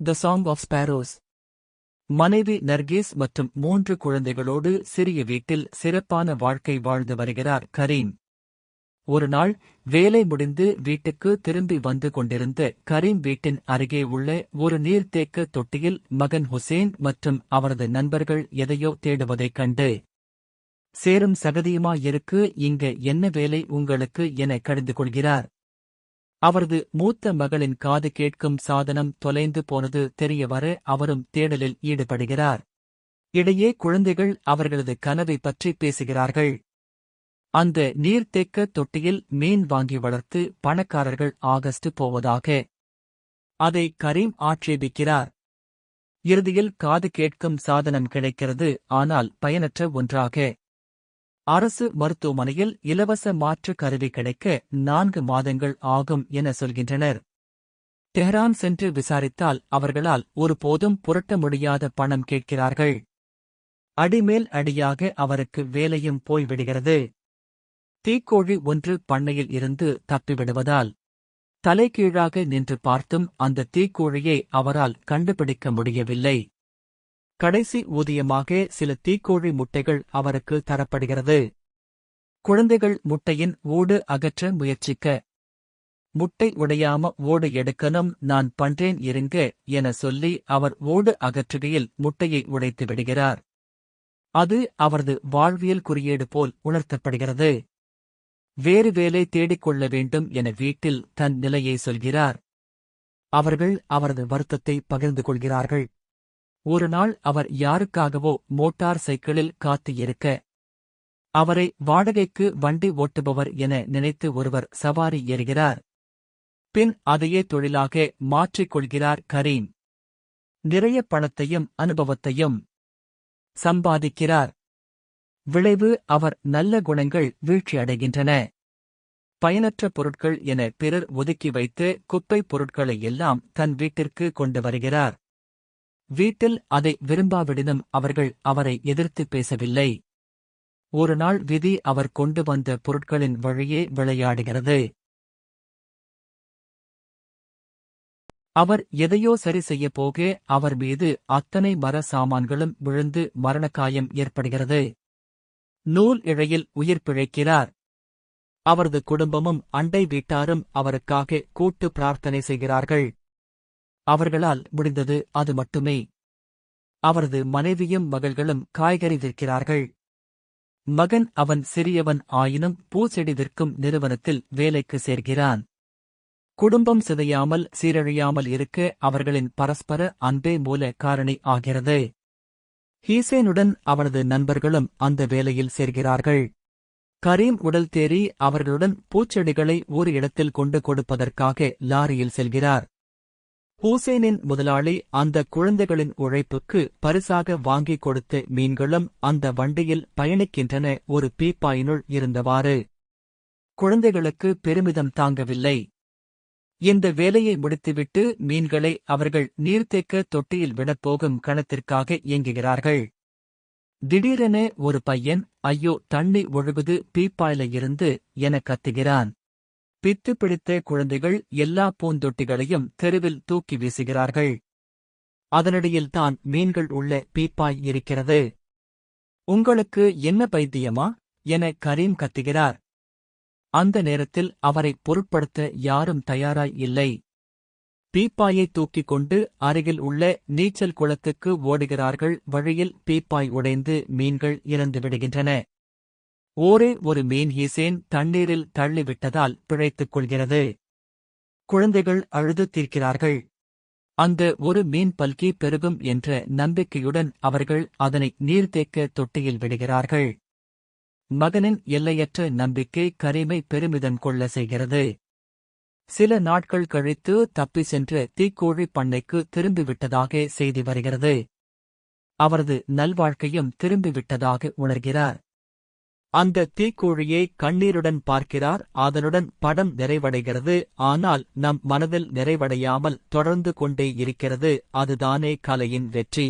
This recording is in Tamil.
த சாங் ஆஃப் ஸ்பேரோஸ் மனைவி நர்கீஸ் மற்றும் மூன்று குழந்தைகளோடு சிறிய வீட்டில் சிறப்பான வாழ்க்கை வாழ்ந்து வருகிறார் கரீம் ஒரு நாள் வேலை முடிந்து வீட்டுக்கு திரும்பி வந்து கொண்டிருந்த கரீம் வீட்டின் அருகே உள்ள ஒரு நீர்த்தேக்க தொட்டியில் மகன் ஹுசேன் மற்றும் அவரது நண்பர்கள் எதையோ தேடுவதைக் கண்டு சேரும் சகதியுமாயிருக்கு இங்க என்ன வேலை உங்களுக்கு என கடிந்து கொள்கிறார். அவரது மூத்த மகளின் காது கேட்கும் சாதனம் தொலைந்து போனது தெரியவர அவரும் தேடலில் ஈடுபடுகிறார். இடையே குழந்தைகள் அவர்களது கனவை பற்றி பேசுகிறார்கள். அந்த நீர்த்தேக்க தொட்டியில் மீன் வாங்கி வளர்த்து பணக்காரர்கள் ஆகஸ்ட் போவதாக. அதை கரீம் ஆட்சேபிக்கிறார். இறுதியில் காது கேட்கும் சாதனம் கிடைக்கிறது ஆனால் பயனற்ற ஒன்றாக. அரசு மருத்துவமனையில் இலவச மாற்று கருவி கிடைக்க நான்கு மாதங்கள் ஆகும் என சொல்கின்றனர். தெஹ்ரான் சென்று விசாரித்தால் அவர்களால் ஒருபோதும் புரட்ட முடியாத பணம் கேட்கிறார்கள். அடிமேல் அடியாக அவருக்கு வேலையும் போய்விடுகிறது தீக்கோழி ஒன்று பண்ணையில் இருந்து தப்பிவிடுவதால் தலைகீழாக நின்று பார்த்தும் அந்த தீக்கோழியை அவரால் கண்டுபிடிக்க முடியவில்லை. கடைசி ஊதியமாக சில தீக்கோழி முட்டைகள் அவருக்கு தரப்படுகிறது. குழந்தைகள் முட்டையின் ஓடு அகற்ற முயற்சிக்க முட்டை உடையாம ஓடு எடுக்கணும் நான் பண்றேன் இருங்க என சொல்லி அவர் ஓடு அகற்றுகையில் முட்டையை உடைத்து விடுகிறார். அது அவரது வாழ்வியல் குறியீடு போல் உணர்த்தப்படுகிறது. வேறு வேலை தேடிக்கொள்ள வேண்டும் என வீட்டில் தன் நிலையை சொல்கிறார். அவர்கள் அவரது வருத்தத்தை பகிர்ந்து கொள்கிறார்கள். ஒரு நாள் அவர் யாருக்காகவோ மோட்டார் சைக்கிளில் காத்து இருக்க. அவரை வாடகைக்கு வண்டி ஓட்டுபவர் என நினைத்து ஒருவர் சவாரி ஏறுகிறார். பின் அதையே தொழிலாக மாற்றிக் கொள்கிறார் கரீம். நிறைய பணத்தையும் அனுபவத்தையும் சம்பாதிக்கிறார். விளைவு அவர் நல்ல குணங்கள் வீழ்ச்சியடைகின்றன பயனற்ற பொருட்கள் என பிறர் ஒதுக்கி வைத்து குப்பைப் பொருட்களை எல்லாம் தன் வீட்டிற்கு கொண்டு வருகிறார். வீட்டில் அதை விரும்பாவிடனும் அவர்கள் அவரை எதிர்த்து பேசவில்லை. ஒரு நாள் விதி அவர் கொண்டு வந்த பொருட்களின் வழியே விளையாடுகிறது. அவர் எதையோ சரி செய்ய போக அவர் மீது அத்தனை மர சாமான்களும் விழுந்து மரணக்காயம் ஏற்படுகிறது. நூல் இழையில் உயிர் பிழைக்கிறார். அவரது குடும்பமும் அண்டை வீட்டாரும் அவருக்காக கூட்டு பிரார்த்தனை செய்கிறார்கள். அவர்களால் முடிந்தது அது மட்டுமே. அவரது மனைவியும் மகள்களும் காய்கறி விற்கிறார்கள். மகன் அவன் சிறியவன் ஆயினும் பூச்செடி விற்கும் நிறுவனத்தில் வேலைக்கு சேர்கிறான். குடும்பம் சிதையாமல் சீரழியாமல் இருக்க அவர்களின் பரஸ்பர அன்பே மூல காரணி ஆகிறது. ஹீசேனுடன் அவனது நண்பர்களும் அந்த வேலையில் சேர்கிறார்கள். கரீம் உடல் தேறி அவர்களுடன் பூச்செடிகளை ஒரு இடத்தில் கொண்டு கொடுப்பதற்காக லாரியில் செல்கிறார். ஹூசேனின் முதலாளி அந்த குழந்தைகளின் உழைப்புக்கு பரிசாக வாங்கிக் கொடுத்த மீன்களும் அந்த வண்டியில் பயணிக்கின்றன. ஒரு பீப்பாயினுள் இருந்தவாறு குழந்தைகளுக்கு பெருமிதம் தாங்கவில்லை. இந்த வேலையை முடித்துவிட்டு மீன்களை அவர்கள் நீர்த்தேக்க தொட்டியில் விடப்போகும் கணத்திற்காக இயங்குகிறார்கள். திடீரென ஒரு பையன் ஐயோ தண்ணி ஒழுகுது பீப்பாயில இருந்து என கத்துகிறான். பித்து பிடித்த குழந்தைகள் எல்லா பூந்தொட்டிகளையும் தெருவில் தூக்கி வீசுகிறார்கள். அதனிடையில் தான் மீன்கள் உள்ள பீப்பாய் இருக்கிறது. உங்களுக்கு என்ன பைத்தியமா? என கரீம் கத்துகிறார். அந்த நேரத்தில் அவரை பொருட்படுத்த யாரும் தயாராய் இல்லை. பீப்பாயை தூக்கிக் கொண்டு அருகில் உள்ள நீச்சல் குளத்துக்கு ஓடுகிறார்கள். வழியில் பீப்பாய் உடைந்து மீன்கள் இறந்து விடுகின்றன. ஓரே ஒரு மீன் ஈசேன் தண்ணீரில் தள்ளிவிட்டதால் பிழைத்துக் கொள்கிறது. குழந்தைகள் அழுது தீர்க்கிறார்கள். அந்த ஒரு மீன் பல்கி பெருகும் என்ற நம்பிக்கையுடன் அவர்கள் அதனை நீர்த்தேக்க தொட்டியில் விடுகிறார்கள். மகனின் எல்லையற்ற நம்பிக்கை கரிமை பெருமிதம் கொள்ள செய்கிறது. சில நாட்கள் கழித்து தப்பி சென்ற தீக்கோழி பண்ணைக்கு திரும்பிவிட்டதாக செய்தி வருகிறது. அவரது நல்வாழ்க்கையும் திரும்பிவிட்டதாக உணர்கிறார். அந்த தீக்கோழியை கண்ணீருடன் பார்க்கிறார் அதனுடன் படம் நிறைவடைகிறது ஆனால் நம் மனதில் நிறைவடையாமல் தொடர்ந்து கொண்டே இருக்கிறது அதுதானே கலையின் வெற்றி.